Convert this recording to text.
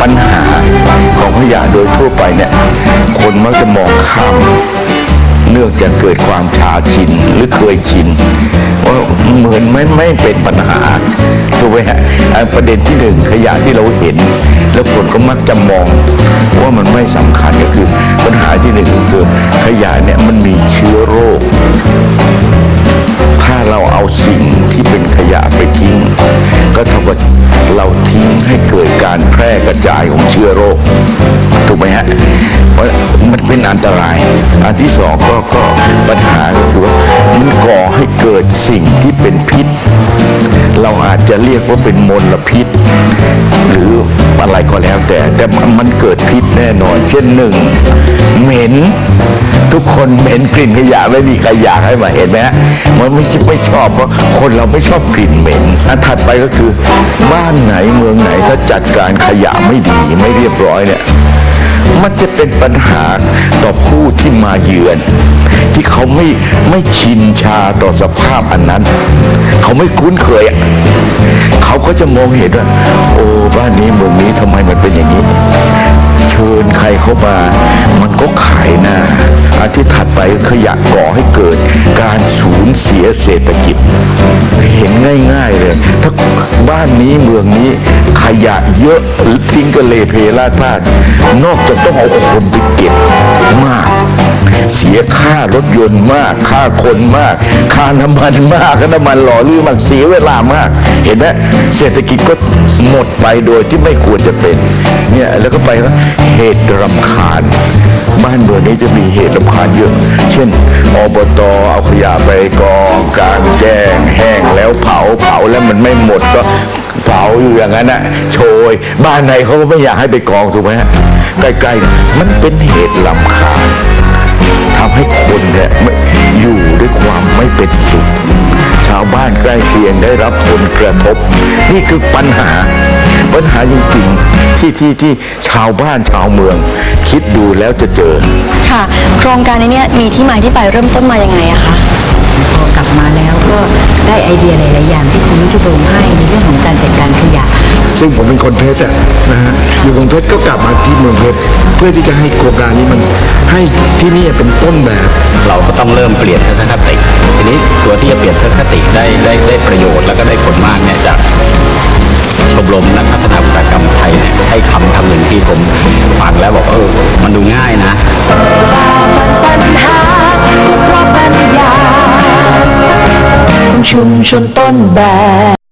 ปัญหาของขยะโดยทั่วไปเนี่ยคนมักจะมองข้ามเนื่องจากเกิดความชาชินหรือเคยชินว่าเหมือนไม่ไม่เป็นปัญหาถูกไหมฮะประเด็นที่หนึ่งขยะที่เราเห็น แล้วคนก็มักจะมองว่ามันไม่สำคัญก็คือปัญหาที่หนึ่งคือขยะเนี่ยมันมีเชื้อโรค การแพร่กระจายของเชื้อโรค ถูกไหมฮะเพราะมันเป็นอันตราย อันที่สองก็ก็ปัญหาก็คือว่ามันก่อให้เกิดสิ่งที่เป็นพิษ เราอาจจะเรียกว่าเป็นมลพิษ หรืออะไรก็แล้วแต่แต่มันเกิดพิษแน่นอน เช่นหนึ่งเหม็น ทุกคนเหม็นกลิ่นขยะไม่มีใครอยากให้มาเห็นไหมฮะมันไม่ใช่ไม่ชอบเพราะคนเราไม่ชอบกลิ่นเหม็นอันถัดไปก็คือ บ้านไหนเมืองไหนถ้าจัดการขยะไม่ดีไม่เรียบร้อยเนี่ยมันจะเป็นปัญหาต่อผู้ที่มาเยือน ที่เขาไม่ไม่ชินชาต่อสภาพอันนั้น เขาไม่คุ้นเคยเขาก็จะมองเห็นว่า โอ้บ้านนี้เมืองนี้ทำไมมันเป็นอย่างนี้ เชิญใครเข้ามา มันก็ขายหน้า อันที่ถัดไปขยะก่อให้เกิดการสูญเสียเศรษฐกิจ เห็นง่าย ๆ เลย ถ้าบ้านนี้เมืองนี้ขยะเยอะทิ้งกระเลเพลาดพลาด นอกจากต้องเอาคนไปเก็บ เสียค่ารถยนต์มาก ค่าคนมาก ค่าน้ำมันมากค่าน้ำมันหล่อลื่นมากเสียเวลามาก เห็นไหมเศรษฐกิจก็หมดไปโดยที่ไม่ควรจะเป็นเนี่ยแล้วก็ไปว่าเหตุรำคาญ บ้านเมืองนี้จะมีเหตุรำคาญเยอะ เช่นอบตเอาขยะไปกองกลางแจ้งแห้งแล้วเผาเผาแล้วมันไม่หมดก็เผาอยู่อย่างนั้นน่ะโชย บ้านไหนเขาก็ไม่อยากให้ไปกองถูกไหมฮะใกล้ๆมันเป็นเหตุรำคาญ ให้คนเนี่ยไม่อยู่ด้วยความไม่เป็นสุข ชาวบ้านใกล้เคียงได้รับผลกระทบ นี่คือปัญหา ปัญหาจริงๆที่ที่ที่ชาวบ้านชาวเมือง คิดดูแล้วจะเจอ ค่ะ โครงการนี้เนี่ยมีที่มาที่ไปเริ่มต้นมายังไงอะคะพอกลับมาแล้วก็ได้ไอเดียหลายๆอย่างที่คุณนุชบงให้ในเรื่องของการจัดการขยะ ซึ่งผมเป็นคนเพชรอะนะฮะอยู่เมืองเพชรก็กลับมาที่เมืองเพชรเพื่อที่จะให้โครงการนี้มันให้ที่นี่เป็นต้นแบบ เราก็ต้องเริ่มเปลี่ยนทัศนคติ ทีนี้ตัวที่จะเปลี่ยนทัศนคติได้ได้ได้ประโยชน์ แล้วก็ได้ผลมากเนี่ยจากชมรมนักพัฒนาอุตสาหกรรมไทยเนี่ยใช้คำคำหนึ่งที่ผมฟังแล้วบอกว่าเออมันดูง่ายนะชุมชนต้นแบบ